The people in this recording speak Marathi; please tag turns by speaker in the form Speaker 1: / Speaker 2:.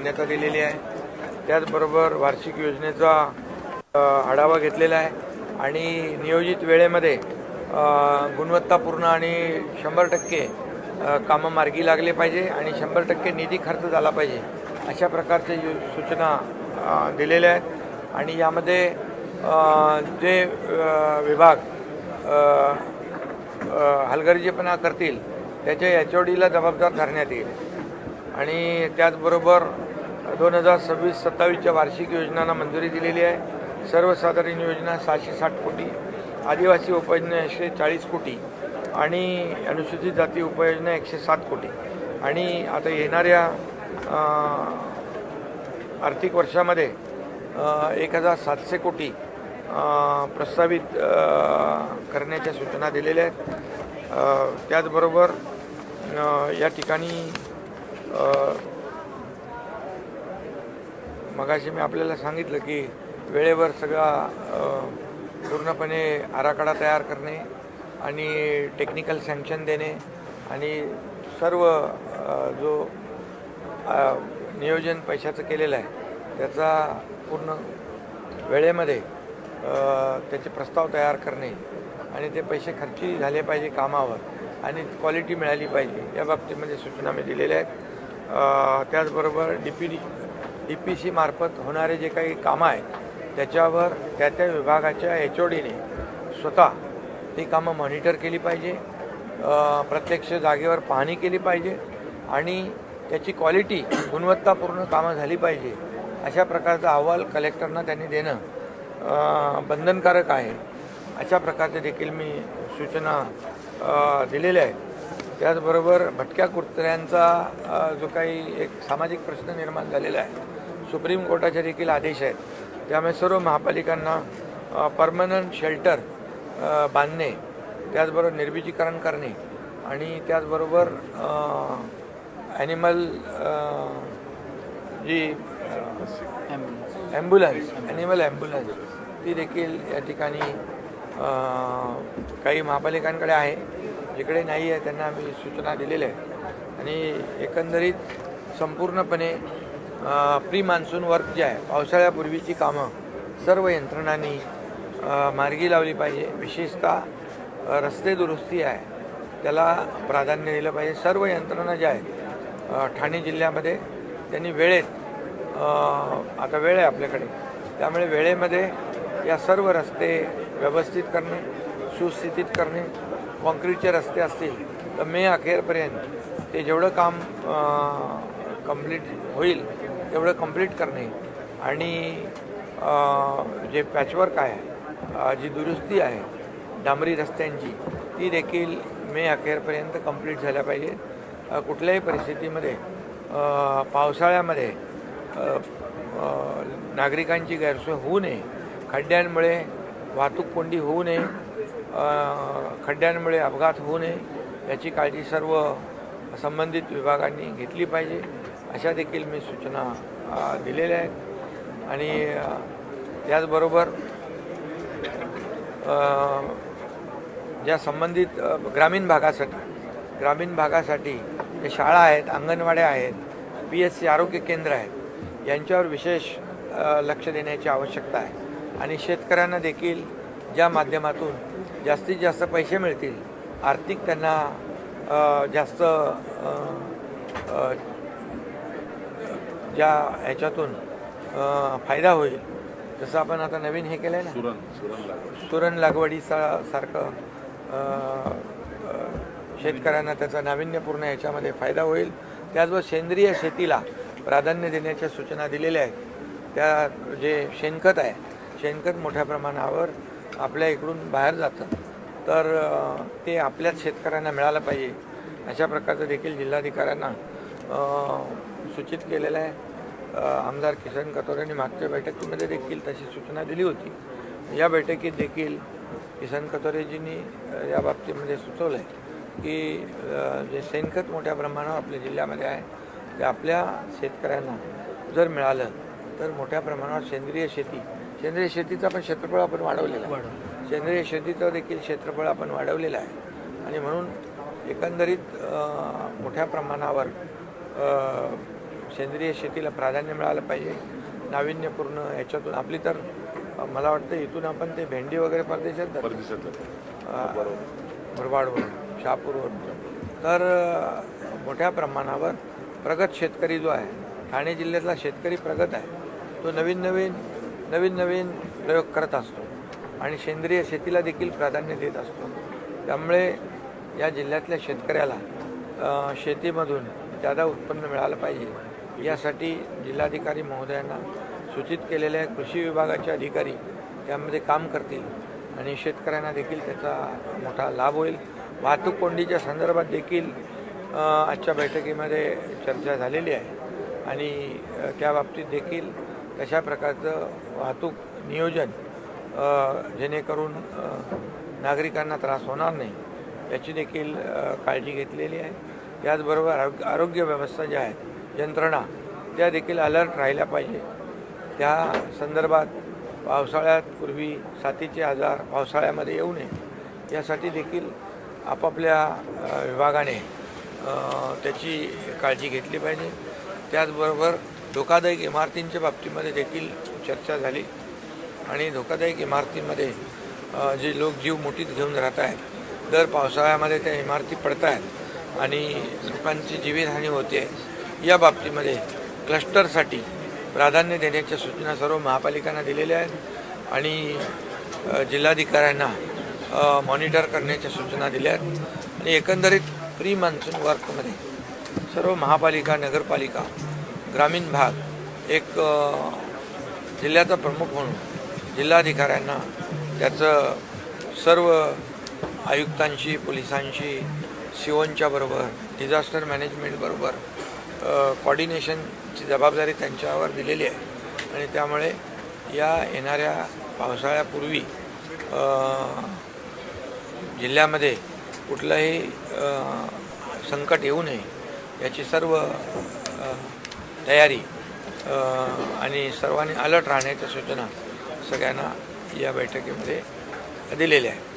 Speaker 1: मान्यता दिलेली आहे. त्याचबरोबर वार्षिक योजनेचा आढावा घेतलेला आहे. आणि नियोजित वेळेमध्ये गुणवत्तापूर्ण आणि शंभर टक्के कामं मार्गी लागले पाहिजे आणि शंभर टक्के निधी खर्च झाला पाहिजे अशा प्रकारचे सूचना दिलेल्या आहेत. आणि यामध्ये जे विभाग हलगर्जीपणा करतील त्याच्या एच ओ डीला जबाबदार धरण्यात येईल. आणि त्याचबरोबर दोन हजार सव्वीस सत्तावीसच्या वार्षिक योजनांना मंजुरी दिलेली आहे. सर्वसाधारण योजना सहाशे साठ कोटी आदिवासी उपयोजना एकशे चाळीस कोटी आणि अनुसूचित जाती उपयोजना एकशे सात कोटी. आणि आता येणाऱ्या आर्थिक वर्षामध्ये एक हजार सातशे कोटी प्रस्तावित करण्याच्या सूचना दिलेल्या आहेत. त्याचबरोबर या ठिकाणी मगाशी मी आपल्याला सांगितलं की वेळेवर सगळा पूर्णपणे आराखडा तयार करणे आणि टेक्निकल सँक्शन देणे आणि सर्व जो नियोजन पैशाचं केलेलं आहे त्याचा पूर्ण वेळेमध्ये त्याचे प्रस्ताव तयार करणे आणि ते पैसे खर्ची झाले पाहिजे कामावर आणि क्वालिटी मिळाली पाहिजे या बाबतीमध्ये सूचना मी दिलेल्या आहेत. त्याचबरोबर D P D D P C मार्फत होणारे जे काही कामं आहेत त्याच्यावर त्या त्या विभागाच्या एच ओ डीने स्वतः ती कामं मॉनिटर केली पाहिजे प्रत्यक्ष जागेवर पाहणी केली पाहिजे आणि त्याची क्वालिटी गुणवत्तापूर्ण कामं झाली पाहिजे अशा प्रकारचा अहवाल कलेक्टरना त्यांनी देणं बंधनकारक आहे. अशा प्रकारचे देखील मी सूचना दिलेल्या आहेत. त्याचबरोबर भटक्या कुत्र्यांचा जो काही एक सामाजिक प्रश्न निर्माण झालेला आहे सुप्रीम कोर्टाचे देखील आदेश आहेत. त्यामुळे सर्व महापालिकांना परमनंट शेल्टर बांधणे त्याचबरोबर निर्बिजीकरण करणे आणि त्याचबरोबर ॲनिमल जी ॲम्ब्युलन्स ॲनिमल ॲम्ब्युलन्स ती देखील या ठिकाणी काही महापालिकांकडे आहे. जिकडे नाही आहे त्यांना आम्ही सूचना दिलेल्या आहेत. आणि एकंदरीत संपूर्णपणे प्री मान्सून वर्क जे आहे पावसाळ्यापूर्वीची कामं सर्व यंत्रणांनी मार्गी लावली पाहिजे. विशेषतः रस्ते दुरुस्ती आहे त्याला प्राधान्य दिलं पाहिजे. सर्व यंत्रणा ज्या आहेत ठाणे जिल्ह्यामध्ये त्यांनी वेळेत आता वेळ आहे आपल्याकडे. त्यामुळे वेळेमध्ये या सर्व रस्ते व्यवस्थित करणे सुस्थितीत करणे कॉन्क्रीटचे रस्ते असतील तर मे अखेरपर्यंत ते जेवढं काम कंप्लीट होईल तेवढं कंप्लीट करणे आणि जे पॅचवर्क आहे जी दुरुस्ती आहे डांबरी रस्त्यांची ती देखील मे अखेरपर्यंत कंप्लीट झाल्या पाहिजे. कुठल्याही परिस्थितीमध्ये पावसाळ्यामध्ये नागरिकांची गैरसोय होऊ नये. खड्ड्यांमुळे वाहतूक कोंडी होऊ नये. खड्ड्यांमुळे अपघात होऊ नये. याची काळजी सर्व संबंधित विभागांनी घेतली पाहिजे. अशा देखील मी सूचना दिलेल्या आहेत. आणि त्याचबरोबर ज्या संबंधित ग्रामीण भागासाठी ग्रामीण भागासाठी जे शाळा आहेत अंगणवाड्या आहेत पी एस सी आरोग्य केंद्र आहेत यांच्यावर विशेष लक्ष देण्याची आवश्यकता आहे. आणि शेतकऱ्यांना देखील ज्या माध्यमातून जास्तीत जास्त पैसे मिळतील आर्थिक त्यांना जास्त ज्या ह्याच्यातून फायदा होईल. जसं आपण आता नवीन हे केलं आहे ना
Speaker 2: सुरण सुरण लागवड.
Speaker 1: सुरण लागवडीचा सारखं शेतकऱ्यांना त्याचा नाविन्यपूर्ण याच्यामध्ये फायदा होईल. त्याचबरोबर सेंद्रिय शेतीला प्राधान्य देण्याच्या सूचना दिलेल्या आहेत. त्या जे शेणखत आहे शेणखत मोठ्या प्रमाणावर आपल्या इकडून बाहेर जातं. तर ते आपल्याच शेतकऱ्यांना मिळालं पाहिजे. अशा प्रकारचं देखील जिल्हाधिकाऱ्यांना सूचित केलेलं आहे. आमदार किसन कतोरेंनी मागच्या बैठकीमध्ये देखील तशी सूचना दिली होती. या बैठकीत देखील किसन कतोरेजींनी अ, या बाबतीमध्ये सुचवलं आहे की जे शेणखत मोठ्या प्रमाणावर आपल्या जिल्ह्यामध्ये आहे ते आपल्या शेतकऱ्यांना जर मिळालं तर मोठ्या प्रमाणावर सेंद्रिय शेती सेंद्रिय शेतीचं पण क्षेत्रफळ आपण वाढवलेलं आहे. सेंद्रिय शेतीचं देखील क्षेत्रफळ आपण वाढवलेलं आहे. आणि म्हणून एकंदरीत मोठ्या प्रमाणावर सेंद्रिय शेतीला प्राधान्य मिळालं पाहिजे. नाविन्यपूर्ण याच्यातून आपली तर मला वाटतं इथून आपण ते भेंडी वगैरे परदेशात मुरबाडवरून शहापूरवरून. तर मोठ्या प्रमाणावर प्रगत शेतकरी जो आहे ठाणे जिल्ह्यातला शेतकरी प्रगत आहे तो नवीन नवीन नवीन नवीन प्रयोग करत असतो आणि सेंद्रिय शेतीला देखील प्राधान्य देत असतो. त्यामुळे या जिल्ह्यातल्या शेतकऱ्याला शेतीमधून जादा उत्पन्न मिळालं पाहिजे. यासाठी जिल्हाधिकारी महोदयांना सूचित केलेले आहे कृषी विभागाचे अधिकारी त्यामध्ये काम करतील आणि शेतकऱ्यांना देखील त्याचा मोठा लाभ होईल. वाहतूक कोंडीच्या संदर्भात देखील आजच्या बैठकीमध्ये चर्चा झालेली आहे. आणि त्या बाबतीत देखील कशा प्रकारचं वाहतूक नियोजन जेणेकरून नागरिकांना त्रास होणार नाही याची देखील काळजी घेतलेली आहे. त्याचबरोबर आरोग्य आरोग्य व्यवस्था ज्या आहेत यंत्रणा त्या देखील अलर्ट राहिल्या पाहिजे. त्या संदर्भात पावसाळ्यात पूर्वी साथीचे आजार पावसाळ्यामध्ये येऊ नये यासाठी देखील आपापल्या विभागाने त्याची काळजी घेतली पाहिजे. त्याचबरोबर धोकादायक इमारतींच्या बाबतीमध्ये देखील चर्चा झाली आणि धोकादायक इमारतीमध्ये जे लोक जीव मुठीत घेऊन राहत आहेत दर पावसाळ्यामध्ये त्या इमारती पडत आहेत आणि लोकांची जीवितहानी होते या बाबतीमध्ये क्लस्टरसाठी प्राधान्य देण्याच्या सूचना सर्व महापालिकांना दिलेल्या आहेत आणि जिल्हाधिकाऱ्यांना मॉनिटर करण्याच्या सूचना दिल्या आहेत. आणि एकंदरीत प्री मान्सून वर्कमध्ये सर्व महापालिका नगरपालिका ग्रामीण भाग एक जिल्ह्याचा प्रमुख म्हणून जिल्हाधिकाऱ्यांना त्याचं सर्व आयुक्तांशी पोलिसांशी सिओनच्या बरोबर डिझास्टर मॅनेजमेंटबरोबर कॉर्डिनेशनची जबाबदारी त्यांच्यावर दिलेली आहे. आणि त्यामुळे या येणाऱ्या पावसाळ्यापूर्वी जिल्ह्यामध्ये कुठलंही संकट येऊ नये याची सर्व तयारी आणि सर्वांनी अलर्ट राहण्याच्या सूचना सगळ्यांना या बैठकीमध्ये दिलेल्या आहेत.